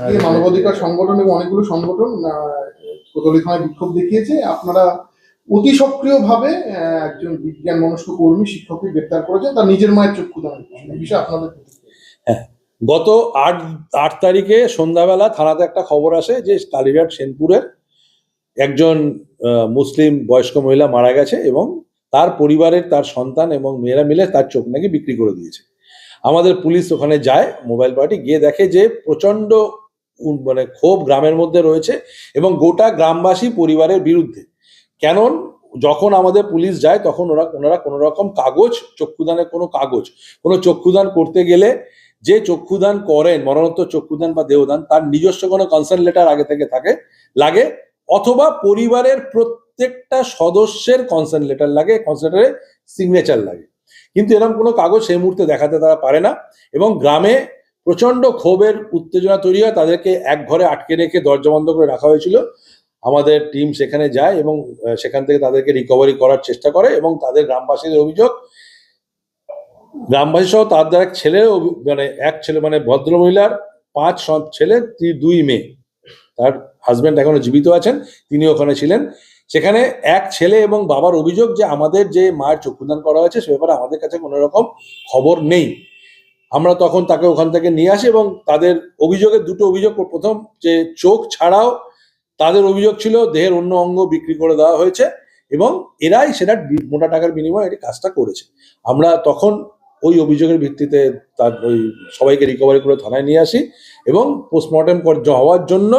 মানবাধিকার সংগঠন এবং অনেকগুলো সংগঠন কোতলি বিক্ষোভ দেখিয়েছে। আপনারা অতি সক্রিয়ভাবে একজন বিজ্ঞান মনস্ক কর্মী, শিক্ষককে গ্রেপ্তার করেছেন। তার নিজের মায়ের চক্ষু বিষয়ে আপনাদের প্রতিক্রিয়া। গত আট আট তারিখে সন্ধ্যাবেলা থানাতে একটা খবর আসে যে কালীঘাট সেনপুরের একজন মুসলিম বয়স্ক মহিলা মারা গেছে এবং তার পরিবারের তার সন্তান এবং মেয়েরা মিলে তার চোখ নাকি বিক্রি করে দিয়েছে। আমাদের পুলিশ ওখানে যায় মোবাইল পার্টি, গিয়ে দেখে যে প্রচণ্ড উ- মানে ক্ষোভ গ্রামের মধ্যে রয়েছে এবং গোটা গ্রামবাসী পরিবারের বিরুদ্ধে। কেন যখন আমাদের পুলিশ যায়, তখন ওরা, ওনারা কোনো রকম কাগজ, চক্ষুদানের কোনো কাগজ, কোনো চক্ষুদান করতে গেলে যে চক্ষুদান করেন, মরণোত্তর চক্ষুদান বা দেহদান, তার নিজস্ব কোনো কনসার্ন লেটার আগে থেকে থাকে, লাগে, অথবা পরিবারের প্রত্যেকটা সদস্যের কনসার্ন লেটার লাগে কনসার্নের সিগনেচার লাগে। কিন্তু এরকম কোনো কাগজ সেই মুহূর্তে দেখাতে তারা পারে না এবং গ্রামে প্রচণ্ড ক্ষোভের উত্তেজনা তৈরি হয়, তাদেরকে এক ঘরে আটকে রেখে দরজা বন্ধ করে রাখা হয়েছিল। আমাদের টিম সেখানে যায় এবং সেখান থেকে তাদেরকে রিকভারি করার চেষ্টা করে এবং তাদের গ্রামবাসীদের অভিযোগ, গ্রামবাসী সহ তাদের এক ছেলে মানে এক ছেলে মানে ভদ্রমহিলার পাঁচ ছেলে দুই মেয়ে। তার হাজবেন্ড এখনও জীবিত আছেন তিনি ওখানে ছিলেন। সেখানে এক ছেলে এবং বাবার অভিযোগ যে আমাদের যে মায়ের চক্ষুদান করা হয়েছে, সে ব্যাপারে আমাদের কাছে কোনো রকম খবর নেই। আমরা তখন তাকে ওখান থেকে নিয়ে আসি এবং তাদের অভিযোগের দুটো অভিযোগ, প্রথম যে চোখ ছাড়াও তাদের অভিযোগ ছিল দেহের অন্য অঙ্গ বিক্রি করে দেওয়া হয়েছে এবং এরাই সেটা মোটা টাকার বিনিময়ে এই কাজটা করেছে। আমরা তখন ওই অভিযোগের ভিত্তিতে তার ওই সবাইকে রিকভারি করে থানায় নিয়ে আসি এবং পোস্টমর্টম হওয়ার জন্য,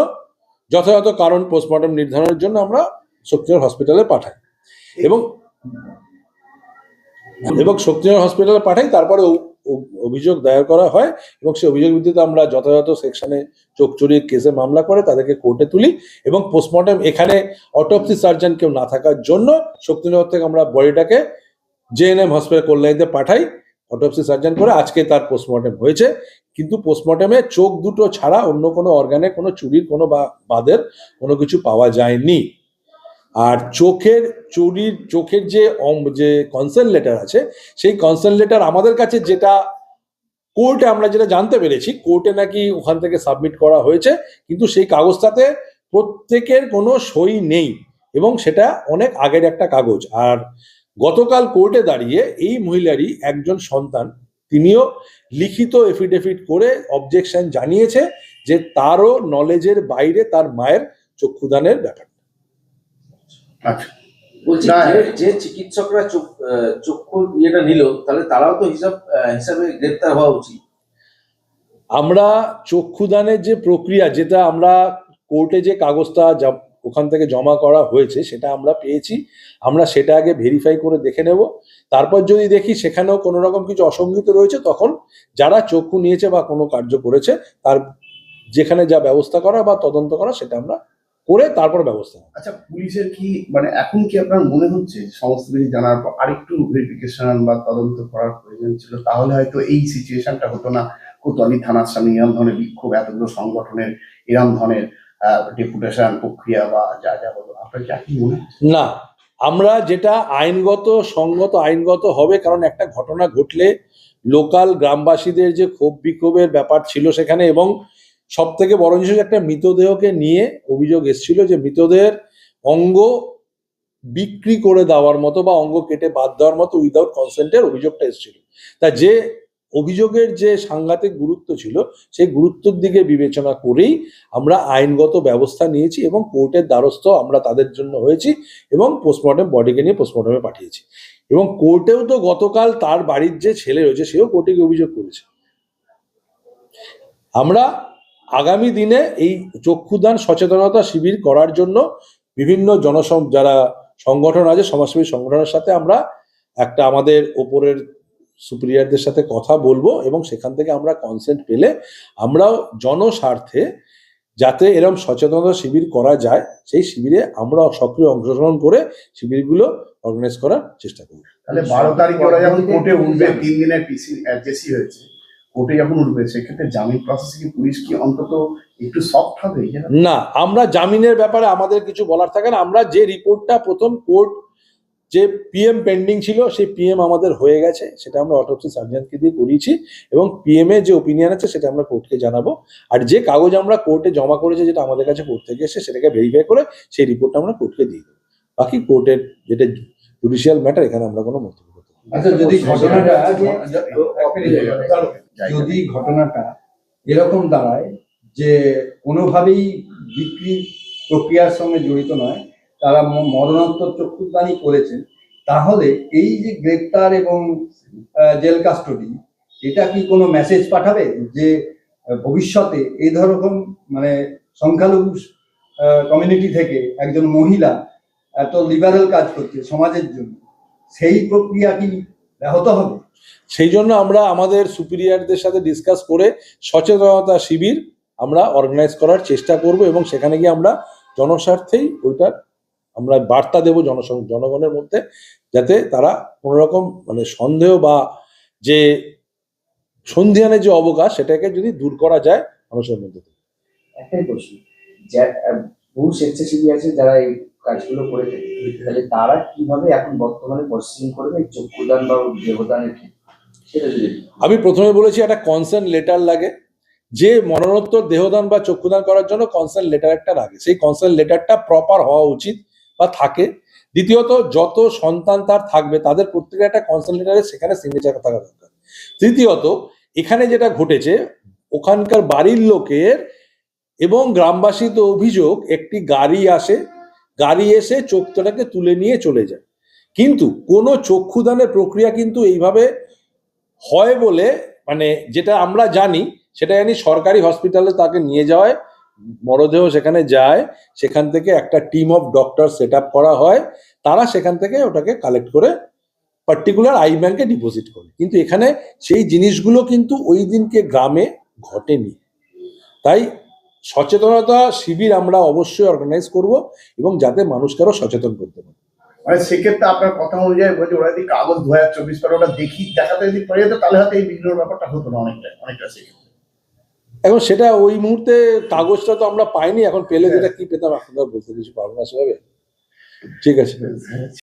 যথাযথ কারণ পোস্টমর্টম নির্ধারণের জন্য আমরা শক্তিনগর হসপিটালে পাঠাই। এবং এবং শক্তিনগর হসপিটালে পাঠাই, তারপরে অভিযোগ দায়ের করা হয় এবং সেই অভিযোগ ভিত্তিতে আমরা যথাযথ সেকশনে চোখ চুরির কেসে মামলা করে তাদেরকে কোর্টে তুলি এবং পোস্টমর্টম এখানে অটোপসি সার্জন কেউ না থাকার জন্য শক্তিনগর থেকে আমরা বডিটাকে জেএনএম হসপিটাল কল্যাণীতে পাঠাই অটোপসি সার্জন করে আজকে তার পোস্টমর্টম হয়েছে। কিন্তু পোস্টমর্টমে চোখ দুটো ছাড়া অন্য কোনো অর্গানে কোনো চুরির কোনো বা বাদের কোনো কিছু পাওয়া যায়নি। আর চোখের চুরির, চোখের যে যে কনসার্ন লেটার আছে, সেই কনসার্ন লেটার আমাদের কাছে যেটা কোর্টে আমরা যেটা জানতে পেরেছি কোর্টে নাকি ওখান থেকে সাবমিট করা হয়েছে, কিন্তু সেই কাগজটাতে প্রত্যেকের কোনো সই নেই এবং সেটা অনেক আগের একটা কাগজ। আর গতকাল কোর্টে দাঁড়িয়ে এই মহিলারই একজন সন্তান, তিনিও লিখিত এফিডেভিট করে অবজেকশন জানিয়েছে যে তারও নলেজের বাইরে তার মায়ের চক্ষুদানের ব্যাপার। আচ্ছা। বলছি। যে যে চিকিৎসকরা চক্ষু ইয়েটা নিল তাহলে তারাও তো হিসাব হিসাবে গ্রেপ্তার হওয়া উচিত। আমরা চক্ষুদানের যে প্রক্রিয়া যেটা আমরা কোর্টে যে কাগজটা ওখান থেকে জমা করা হয়েছে সেটা আমরা পেয়েছি। আমরা সেটা আগে ভেরিফাই করে দেখে নেব। তারপর যদি দেখি সেখানেও কোনো রকম কিছু অসঙ্গিত রয়েছে তখন যারা চক্ষু নিয়েছে বা কোনো কার্য করেছে তার যেখানে যা ব্যবস্থা করা বা তদন্ত করা সেটা আমরা করে তারপর ব্যবস্থা আচ্ছা পুলিশের কি মানে এখন কি আপনার মনে হচ্ছে সমস্ত কিছু জানার পর আরেকটু ভেরিফিকেশন বা তদন্ত করার প্রয়োজন ছিল? তাহলে হয়তো এই সিচুয়েশনটা হতো না। কোতোয়ালি থানার সামনে এরম ধরনের বিক্ষোভ এতগুলো সংগঠনের এরম ধরনের ডেপুটেশন প্রক্রিয়া বা যা যা হলো আপনার কি মনে না আমরা যেটা আইনগত সঙ্গত আইনগত হবে কারণ একটা ঘটনা ঘটলে লোকাল গ্রামবাসীদের যে ক্ষোভ বিক্ষোভের ব্যাপার ছিল সেখানে এবং সব থেকে বড় জিনিস একটা মৃতদেহকে নিয়ে অভিযোগ এসেছিল যে মৃতদেহের অঙ্গ বিক্রি করে দেওয়ার মতো বা অঙ্গ কেটে বাদ দেওয়ার মতো উইদাউট কনসেন্টের অভিযোগটা এসেছিল। তা যে অভিযোগের যে সাংঘাতিক গুরুত্ব ছিল, সেই গুরুত্বের দিকে বিবেচনা করেই আমরা আইনগত ব্যবস্থা নিয়েছি এবং কোর্টের দ্বারস্থ আমরা তাদের জন্য হয়েছি এবং পোস্টমর্টম বডিকে নিয়ে পোস্টমর্টমে পাঠিয়েছি। এবং কোর্টেও তো গতকাল তার বাড়ির যে ছেলে রয়েছে, সেও কোর্টে অভিযোগ করেছে। আমরা আগামী দিনে এই চক্ষুদান সচেতনতা শিবির করার জন্য বিভিন্ন জনসং যারা সংগঠন আছে, সমাজসেবী সংগঠনের সাথে আমরা একটা আমাদের ওপরের সুপিরিয়ারদের সাথে কথা বলব এবং সেখান থেকে আমরা কনসেন্ট পেলে আমরাও জনস্বার্থে যাতে এরকম সচেতনতা শিবির করা যায়, সেই শিবিরে আমরা সক্রিয় অংশগ্রহণ করে শিবিরগুলো অর্গানাইজ করার চেষ্টা করব। তাহলে বারো তারিখে ওরা যখন কোর্টে উঠবে, তিন দিনের পিসি হয়েছে। কোর্টে যখন উঠবে, সেক্ষেত্রে জামিন প্রসেসে কি পুলিশ কি অন্তত একটু সফট হবে? না, আমরা জামিনের ব্যাপারে আমাদের কিছু বলার থাকে না। আমরা যে রিপোর্টটা প্রথম কোর্ট যে পিএম পেন্ডিং ছিল, সেই পিএম আমাদের হয়ে গেছে। সেটা আমরা অটোপসি সার্জনকে দিয়ে করিয়েছি এবং পিএম এর যে ওপিনিয়ন আছে, সেটা আমরা কোর্টকে জানাব। আর যে কাগজ আমরা কোর্টে জমা করেছি, যেটা আমাদের কাছে কোর্ট থেকে এসে সেটাকে ভেরিফাই করে সেই রিপোর্টটা আমরা কোর্টকে দিয়ে দেবো। বাকি কোর্টের যেটা জুডিশিয়াল ম্যাটার এখানে আমরা কোনো মন্তব্য। আচ্ছা যদি ঘটনাটা যদি ঘটনাটা এরকম দাঁড়ায় যে কোনোভাবেই বিক্রি প্রক্রিয়ার সঙ্গে জড়িত নয় তারা মরণোত্তর চক্ষুদানি করেছেন তাহলে এই যে গ্রেপ্তার এবং জেল কাস্টডি এটা কি কোনো মেসেজ পাঠাবে যে ভবিষ্যতে এই ধরনের মানে সংখ্যালঘু কমিউনিটি থেকে একজন মহিলা এত লিবারেল কাজ করছে সমাজের জন্য? সেই প্রক্রিয়া কি ব্যাহত হবে সেই জন্য আমরা আমাদের সুপিরিয়ারদের সাথে ডিসকাস করে সচেতনতা শিবির আমরা অর্গানাইজ করার চেষ্টা করব এবং সেখানে গিয়ে আমরা জনস্বার্থেই ওইটার আমরা বার্তা দেব জনসং জনগণের মধ্যে যাতে তারা কোনোরকম মানে সন্দেহ বা যে সন্ধিহানের যে অবকাশ সেটাকে যদি দূর করা যায় মানুষের মধ্যে। একটাই প্রশ্ন বহু স্বেচ্ছাসেবী আছে যারা এই কাজগুলো করে থাকে। তাহলে তারা কীভাবে এখন বর্তমানে প্রসেসিং করবে চক্ষুদান বা ক্ষেত্রে? সেটা আমি প্রথমে বলেছি, একটা কনসার্ন লেটার লাগে। যে মরণোত্তর দেহদান বা চক্ষুদান করার জন্য কনসার্ন লেটার একটা লাগে। সেই কনসার্ন লেটারটা প্রপার হওয়া উচিত বা থাকে। দ্বিতীয়ত, যত সন্তান তার থাকবে, তাদের প্রত্যেকের একটা কনসার্ন লেটারে সেখানে সিগনেচার থাকা দরকার। তৃতীয়ত, এখানে যেটা ঘটেছে, ওখানকার বাড়ির লোকের এবং গ্রামবাসীর অভিযোগ, একটি গাড়ি আসে, গাড়ি এসে চোখটাকে তুলে নিয়ে চলে যায়। কিন্তু কোনো চক্ষুদানের প্রক্রিয়া কিন্তু এইভাবে হয় বলে মানে যেটা আমরা জানি, সেটা জানি সরকারি হসপিটালে তাকে নিয়ে যাওয়ায়, মরদেহ সেখানে যায়, সেখান থেকে একটা টিম অফ ডক্টর সেট করা হয়, তারা সেখান থেকে ওটাকে কালেক্ট করে পার্টিকুলার আই ব্যাংকে ডিপোজিট করে। কিন্তু এখানে সেই জিনিসগুলো কিন্তু ওই দিনকে গ্রামে ঘটেনি। তাই সচেতনতা শিবির আমরা অবশ্যই অর্গানাইজ করব এবং যাতে মানুষকে আরও সচেতন করতে পারে। মানে সেক্ষেত্রে আপনার কথা অনুযায়ী বলছে ওরা যদি কাগজ দু হাজার চব্বিশ পরে ওটা দেখি দেখাতে যদি পেরে যেত তাহলে হয়তো এই বিঘ্নের ব্যাপারটা হতো না অনেকটা অনেকটা সেক্ষেত্রে। এখন সেটা ওই মুহূর্তে কাগজটা তো আমরা পাইনি এখন পেলে যেটা কি পেতাম আপনারা বলতে কিছু পারব না সেভাবে। ঠিক আছে।